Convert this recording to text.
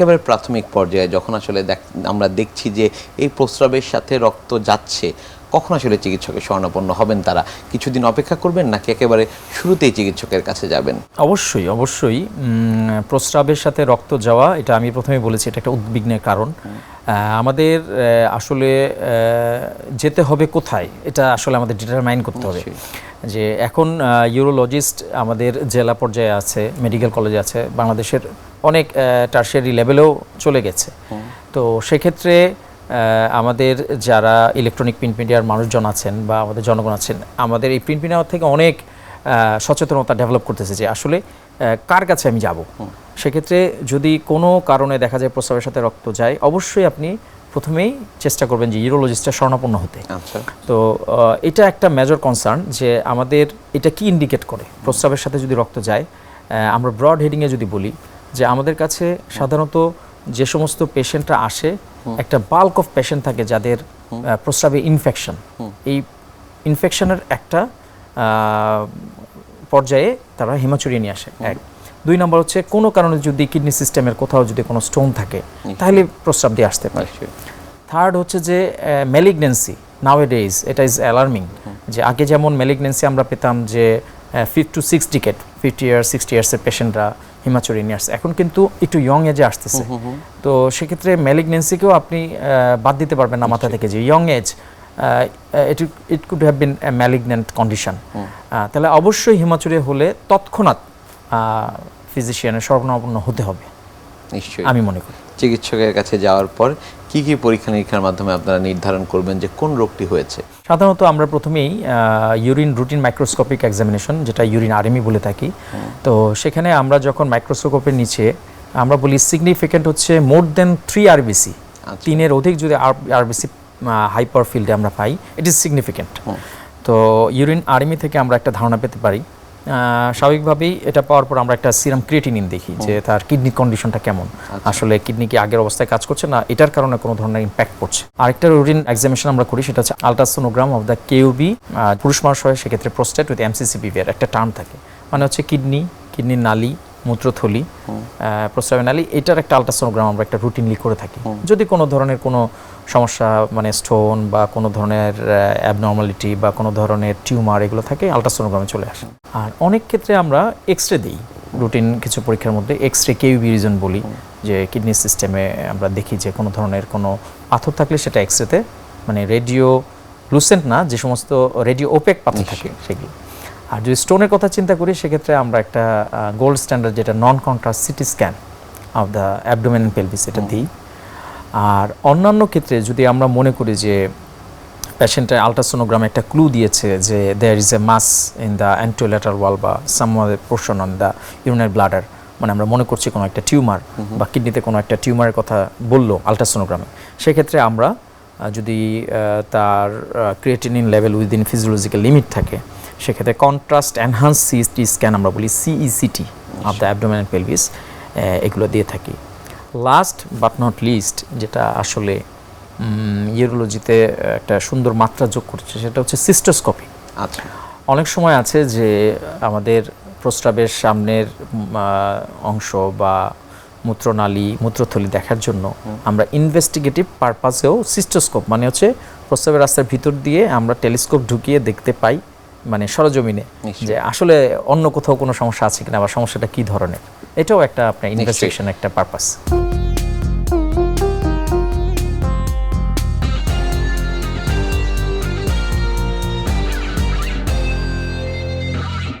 একেবারে প্রাথমিক পর্যায়ে যখন আসলে দেখ- আমরা দেখছি যে এই প্রস্রাবের সাথে রক্ত যাচ্ছে কখন আসলে চিকিৎসকের শরণাপন্ন হবেন তারা? কিছুদিন অপেক্ষা করবেন নাকি একেবারে শুরুতেই চিকিৎসকের কাছে যাবেন? অবশ্যই অবশ্যই। প্রস্রাবের সাথে রক্ত যাওয়া এটা আমি প্রথমে বলেছি এটা একটা উদ্বিগ্নের কারণ। আমাদের আসলে যেতে হবে কোথায় এটা আসলে আমাদের ডিটারমাইন করতে হবে। যে এখন ইউরোলজিস্ট আমাদের জেলা পর্যায়ে আছে মেডিকেল কলেজে আছে বাংলাদেশের অনেক টার্সিয়ারি লেভেলেও চলে গেছে। তো সেক্ষেত্রে আমাদের যারা ইলেকট্রনিক প্রিন্ট মিডিয়ার মানুষজন আছেন বা আমাদের জনগণ আছেন আমাদের এই প্রিন্ট মিডিয়া থেকে অনেক সচেতনতা ডেভেলপ করতেছে যে আসলে কার কাছে আমি যাব? সেক্ষেত্রে যদি কোনো কারণে দেখা যায় প্রস্রাবের সাথে রক্ত যায় অবশ্যই আপনি প্রথমেই চেষ্টা করবেন যে ইউরোলজিস্টের শরণাপন্ন হতে। আচ্ছা। তো এটা একটা মেজর কনসার্ন যে আমাদের এটা কি ইন্ডিকেট করে? প্রস্রাবের সাথে যদি রক্ত যায় আমরা ব্রড হেডিংয়ে যদি বলি যে আমাদের কাছে সাধারণত যে সমস্ত পেশেন্টরা আসে একটা বাল্ক অফ পেশেন্ট থাকে যাদের প্রস্রাবে ইনফেকশন এই ইনফেকশনের একটা পর্যায়ে তারা হিমাচুরিয়ে নিয়ে আসে এক। দুই নম্বর হচ্ছে কোনো কারণে যদি কিডনি সিস্টেমের কোথাও যদি কোনো স্টোন থাকে তাহলে প্রস্রাব দিয়ে আসতে পারে। থার্ড হচ্ছে যে ম্যালিগনেন্সি নাও ডেজ এটা ইজ অ্যালার্মিং যে আগে যেমন ম্যালিগনেন্সি আমরা পেতাম যে fifth to six decade fifty year sixty ইয়ার্সের পেশেন্টরা হিমাচুরি নিয়ে আসছে এখন কিন্তু একটু ইয়ং এজে আসতেছে। তো সেক্ষেত্রে ম্যালিগনেন্সিকেও আপনি বাদ দিতে পারবেন না মাথা থেকে যে young age it it could have been malignant condition তাহলে অবশ্যই হিমাচুরি হলে তৎক্ষণাৎ ফিজিশিয়ানের সর্বনাপন্ন হতে হবে। নিশ্চয়ই। আমি মনে করি। চিকিৎসকের কাছে যাওয়ার পর কি কি পরীক্ষা নিরীক্ষার মাধ্যমে আপনারা নির্ধারণ করবেন যে কোন রোগটি হয়েছে? সাধারণত আমরা প্রথমেই ইউরিন রুটিন মাইক্রোস্কোপিক এক্সামিনেশন যেটা ইউরিন আরএমই বলে থাকি। তো সেখানে আমরা যখন মাইক্রোস্কোপের নিচে আমরা বলি সিগনিফিক্যান্ট হচ্ছে মোর দেন থ্রি আরবিসি তিনের অধিক যদি আরবিসি হাইপার ফিল্ডে আমরা পাই ইট ইজ সিগনিফিক্যান্ট তো ইউরিন আরএমই থেকে আমরা একটা ধারণা পেতে পারি। স্বাভাবিকভাবেই এটা পাওয়ার পর আমরা একটা সিরাম ক্রিয়েটিনিন দেখি যে তার কিডনি কন্ডিশনটা কেমন। আসলে কিডনি কি আগের অবস্থায় কাজ করছে না এটার কারণে কোনো ধরনের ইম্প্যাক্ট পড়ছে। আরেকটা রুটিন এক্সামিনেশন আমরা করি সেটা হচ্ছে আলট্রাসোনোগ্রাম অফ দ্য কেউবি পুরুষ মানুষ হয় সেক্ষেত্রে প্রোস্টেট উইথ এমসিসিপিভিআর একটা টার্ম থাকে। মানে হচ্ছে কিডনি কিডনির নালী মূত্রথলি প্রস্রাবের নালী এটার একটা আলট্রাসোনোগ্রাম আমরা একটা রুটিনলি করে থাকি। যদি কোনো ধরনের কোনো সমস্যা মানে স্টোন বা কোনো ধরনের অ্যাবনর্মালিটি বা কোনো ধরনের টিউমার এগুলো থাকে আলট্রাসোনোগ্রামে চলে আসে। আর অনেক ক্ষেত্রে আমরা এক্স রে দিই। রুটিন কিছু পরীক্ষার মধ্যে এক্স রে কেউবি রিজন বলি যে কিডনি সিস্টেমে আমরা দেখি যে কোনো ধরনের কোনো পাথর থাকলে সেটা এক্স রেতে মানে রেডিও লুসেন্ট না যে সমস্ত রেডিও ওপেক পাথর থাকে সেগুলো। আর যদি স্টোনের কথা চিন্তা করি সেক্ষেত্রে আমরা একটা গোল্ড স্ট্যান্ডার্ড যেটা non contrast CT scan of the abdomen pelvis এটা দিই। আর অন্যান্য ক্ষেত্রে যদি আমরা মনে করি যে পেশেন্টের আলট্রাসোনোগ্রামে একটা ক্লু দিয়েছে যে there is a mass in the anterolateral wall বা some portion on the urinary bladder মানে আমরা মনে করছি কোনো একটা টিউমার বা কিডনিতে কোনো একটা টিউমারের কথা বলল আলট্রাসোনোগ্রামে সেক্ষেত্রে আমরা যদি তার creatinine level within physiological limit থাকে সেক্ষেত্রে কন্ট্রাস্ট এনহান্স সিটি স্ক্যান আমরা বলি CECT of the abdomen pelvis এগুলো দিয়ে থাকি। লাস্ট বাট নট লিস্ট যেটা আসলে ইউরোলজিতে একটা সুন্দর মাত্রা যোগ করছে সেটা হচ্ছে সিস্টোস্কোপি আচ্ছা। অনেক সময় আছে যে আমাদের প্রস্রাবের সামনের অংশ বা মূত্রনালী মূত্রথলি দেখার জন্য আমরা ইনভেস্টিগেটিভ পারপাসেও সিস্টোস্কোপ মানে হচ্ছে প্রস্রাবের রাস্তার ভিতর দিয়ে আমরা টেলিস্কোপ ঢুকিয়ে দেখতে পাই মানে সরজমিনে যে আসলে অন্য কোথাও কোনো সমস্যা আছে কিনা বা সমস্যাটা কি ধরনের? এটাও একটা আপনার ইনভেস্টিগেশন একটা পারপাস